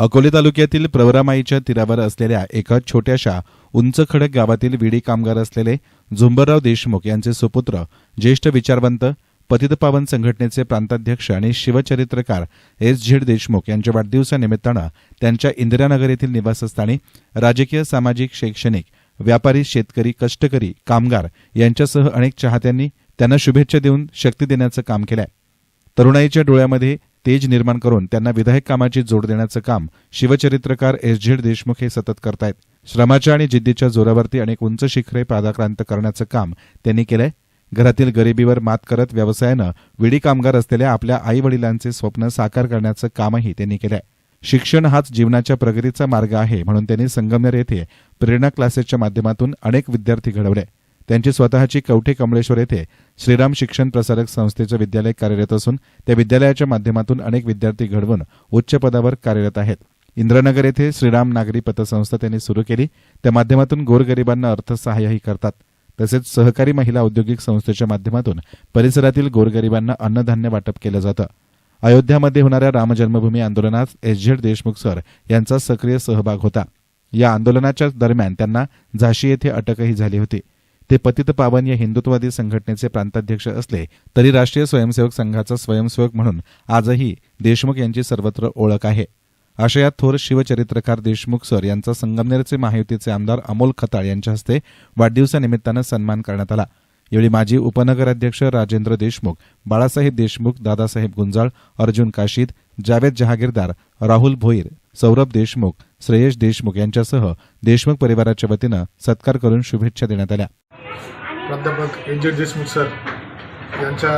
अकोले तालुक्यातील प्रवरामाईच्या तीरावर असलेल्या एका छोट्याशा उंच खडक गावातील विडी कामगार असलेले झुंबरराव देशमुख यांचे सुपुत्र ज्येष्ठ विचारवंत पतितपावन संघटनेचे प्रांताध्यक्ष आणि शिवचरित्रकार एस झेड देशमुख यांच्या वाढदिवसानिमित्तानं त्यांच्या इंदिरानगर येथील निवासस्थानी राजकीय सामाजिक शैक्षणिक व्यापारी शेतकरी कष्टकरी कामगार यांच्यासह अनेक चाहत्यांनी त्यांना शुभेच्छा देऊन शक्ती देण्याचं काम केलंय. तरुणाईच्या डोळ्यामध्ये तेज निर्माण करून त्यांना विधायक कामाची जोड देण्याचं काम शिवचरित्रकार एस झेड देशमुख हे सतत करतायत. श्रमाच्या आणि जिद्दीच्या जोरावरती अनेक उंच शिखरे पादाक्रांत करण्याचं काम त्यांनी केलंय. घरातील गरिबीवर मात करत व्यवसायानं विडी कामगार असलेल्या आपल्या आई वडिलांचे स्वप्न साकार करण्याचं कामही त्यांनी केलंय. शिक्षण हाच जीवनाच्या प्रगतीचा मार्ग आहे म्हणून त्यांनी संगमनेर येथे प्रेरणा क्लासेसच्या माध्यमातून अनेक विद्यार्थी घडवले. त्यांची स्वतःची कवठे कमळेश्वर येथे श्रीराम शिक्षण प्रसारक संस्थेचं विद्यालय कार्यरत असून त्या विद्यालयाच्या माध्यमातून अनेक विद्यार्थी घडवून उच्च पदावर कार्यरत आहेत. इंद्रनगर येथे श्रीराम नागरी पतसंस्था त्यांनी सुरू केली. त्या माध्यमातून गोरगरिबांना अर्थसहाय्यही करतात. तसेच सहकारी महिला औद्योगिक संस्थेच्या माध्यमातून परिसरातील गोरगरिबांना अन्नधान्य वाटप केलं जातं. अयोध्यामध्ये होणाऱ्या रामजन्मभूमी आंदोलनात एस झेड देशमुख सर यांचा सक्रिय सहभाग होता. या आंदोलनाच्या दरम्यान त्यांना झाशी येथे अटकही झाली होती. ते पतित पावन या हिंदुत्ववादी संघटनेचे प्रांताध्यक्ष असले तरी राष्ट्रीय स्वयंसेवक संघाचा स्वयंसेवक म्हणून आजही देशमुख यांची सर्वत्र ओळख आहे. आशयात थोर शिवचरित्रकार देशमुख सर यांचा संगमनेरचे महायुतीचे आमदार अमोल खताळ यांच्या हस्ते वाढदिवसानिमित्तानं सन्मान करण्यात आला. यावेळी माजी उपनगराध्यक्ष राजेंद्र देशमुख बाळासाहेब देशमुख दादासाहेब गुंजाळ अर्जुन काशीद जावेद जहागीरदार राहुल भोईर सौरभ देशमुख श्रेयश देशमुख यांच्यासह देशमुख परिवाराच्या वतीनं सत्कार करून शुभेच्छा देण्यात आल्या. प्राध्यापक एन जे देशमुख सर यांच्या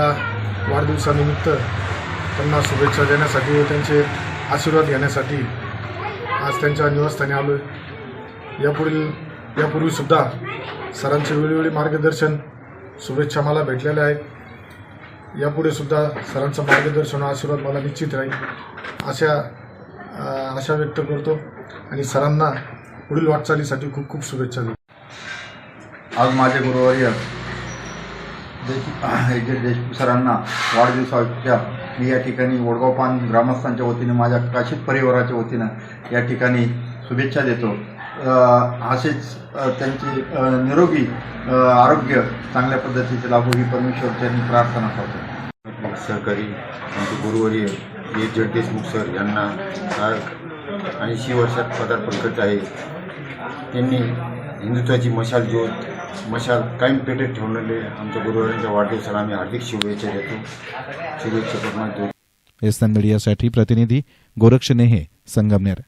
वाढदिवसानिमित्त त्यांना शुभेच्छा देण्यासाठी व त्यांचे आशीर्वाद घेण्यासाठी आज त्यांच्या निवासस्थानी आलो आहे यापुढील यापूर्वीसुद्धा सरांचे वेळोवेळी मार्गदर्शन शुभेच्छा मला भेटलेल्या आहेत. यापुढे सुद्धा सरांचं मार्गदर्शन आशीर्वाद मला निश्चित राहील अशा आशा व्यक्त करतो आणि सरांना पुढील वाटचालीसाठी खूप खूप शुभेच्छा देतो. आज माझे गुरुवर्य देश देशमुख सरांना वाढदिवसाच्या मी या ठिकाणी वडगाव पान ग्रामस्थांच्या वतीने माझ्या काशीद परिवाराच्या वतीनं या ठिकाणी शुभेच्छा देतो. असेच त्यांची निरोगी आरोग्य चांगल्या पद्धतीचे लाभो ही परमेश्वरच्यांनी प्रार्थना करतो. सहकारी आमचे गुरुवर्य एस जड देशमुख सर यांना ऐंशी वर्षात पदार्पण करत आहे. त्यांनी हिंदुत्वाची मशाल ज्योत मशाल कायम पेठेत ठेवलेले आमच्या गुरुवारांच्या वाढदिवसाला आम्ही हार्दिक शुभेच्छा देतो. शुभेच्छा करणार एसन मीडियासाठी प्रतिनिधी गोरक्ष नेहे संगमनेर.